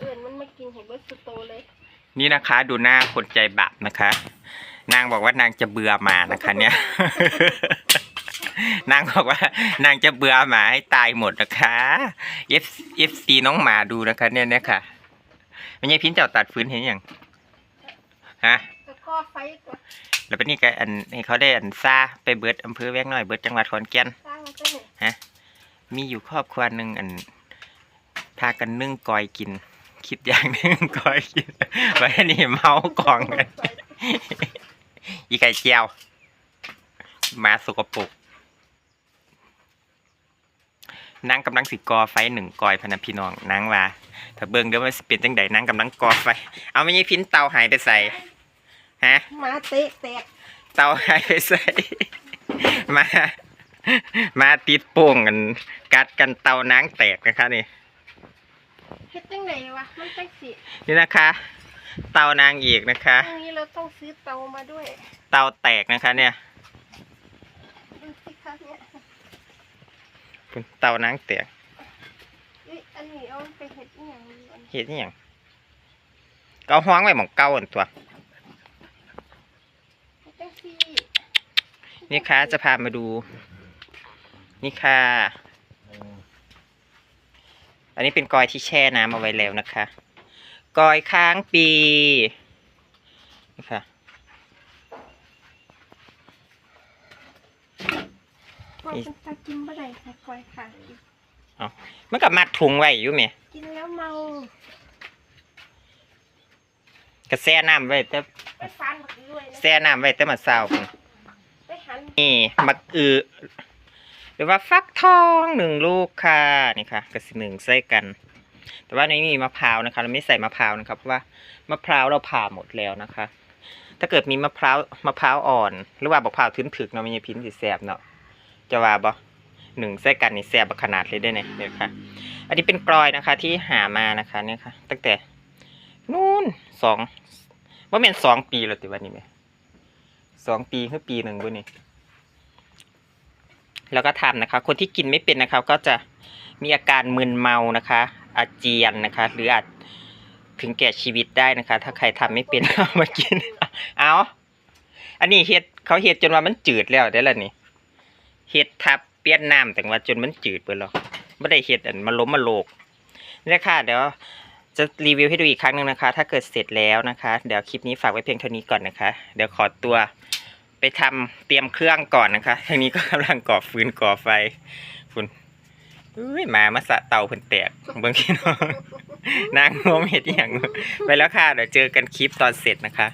เอิญมันมากินเห็นเบิร์สโตเลยนี่นะคะดูหน้าคนใจบาปนะคะ นางบอกว่านางจะเบื่อหมานะคะ เนี่ย นางบอกว่า นางจะเบื่อหมาให้ตายหมดนะคะ F F C น้องหมาดูนะคะ เนี่ยเนี่ยค่ะไม่ใช่พินเจ้าตัดฟื้นเห็นยังฮะแล้วก็ไฟก็แล้วเป็นนี่ก็อันให้เขาได้อันซ่าไปเบิดอำเภอแวงน้อยเบิดจังหวัดขอนแก่นสร้างก็เนี่ยมีอยู่ครอบครัวหนึ่งอัน พากันนึ่งกอยกิน คิดอย่างหนึ่งกอยกินไว้นี่เมากองกันอีไก่เจียวมาสกปรกนางกำลังสิกอไฟหนึ่งกอยพนันพี่น้องนางว่าถ้าเบิ่งเดี๋ยวมันสิเป็นจังใดนางกำลังกอไฟ เอาไม่ใช่พินเตาหายไปใส่ฮะมาเตะแตกเตาหายไปใส่มา มาติดโป่งกัน กัดกันเตานางแตกนะคะนี่ ฮ็ดจังไหนวะมันจังสินี่นะคะ เตานางอีกนะคะ ตรงนี้เราต้องซื้อเตามาด้วยเตาแตกนะคะ เนี่ยดูสิคะเนี่ยเตานางแตกเอ้ยอันนี้เอาไปเฮ็ดอีหยังดีอันนี้เห็นอหย่างก็เอาห้องไว้หมองเก้าอันตัว เฮ็ดจังสินี่ค่ะจะพามาดู นี่ค่ะ อันนี้เป็นกอยที่แช่น้ำเอาไว้แล้วนะคะ กอยค้างปีนี่ค่ะมันเป็นตากินบ่ได้ค่ะกอยค่ะมันกับมัดถุงไว้อยู่ไหมกินแล้วเมากระแช่น้ำไว้แต่ไปฟานบักด้วยนะแช่น้ำไว้แต่มาเศร้าพุ่นไปหัน นี่มักอือ หรือว่าฟักทองหนึ่งลูกค่ะนี่ค่ะกระสิหนึ่งใส่กัน แต่ว่าในนี้มีมะพร้าวนะคะ เราไม่ใส่มะพร้าวนะครับเพราะว่ามะพร้าวเราผ่าหมดแล้วนะคะ ถ้าเกิดมีมะพร้าวมะพร้าวอ่อน หรือว่าบักพร้าวทึนถึกเนาะมันจะพิ้นสิแสบเนาะจะว่าบ่หนึ่งใส่กันนี่แสบบักขนาดเลยได้เนี่ยเนี่ยค่ะ อันนี้เป็นกลอยนะคะที่หามานะคะเนี่ยค่ะ ตั้งแต่นู่นสองว่าเป็นสองปีแล้วติวันนี้ไหมสองปีคือปีหนึ่งบุนี่ แล้วก็ทำนะคะ คนที่กินไม่เป็นนะคะก็จะมีอาการมึนเมานะคะ อาเจียนนะคะ หรืออาจถึงแก่ชีวิตได้นะคะ ถ้าใครทำไม่เป็นเอามากิน เอาอันนี้เฮ็ดเขาเฮ็ดจนว่ามันจืดแล้วได้แล้วนี่เฮ็ดทับเปียนน้ำแต่ว่าจนมันจืดไปแล้วไม่ได้เฮ็ดอันมาล้มมาโลกนี่ค่ะเดี๋ยวจะรีวิวให้ดูอีกครั้งหนึ่งนะคะ ถ้าเกิดเสร็จแล้วนะคะ เดี๋ยวคลิปนี้ฝากไว้เพียงเท่านี้ก่อนนะคะ เดี๋ยวขอตัว ทำเตรียมเครื่องก่อนนะคะทางนี้ก็กำลังก่อฟืนก่อไฟฝุ่นอุ้ยมามาสะเตาเพิ่นแตกเบิ่งพี่น้องนางงมเห็ดอย่างไปแล้วค่ะเดี๋ยวเจอกันคลิปตอนเสร็จนะคะ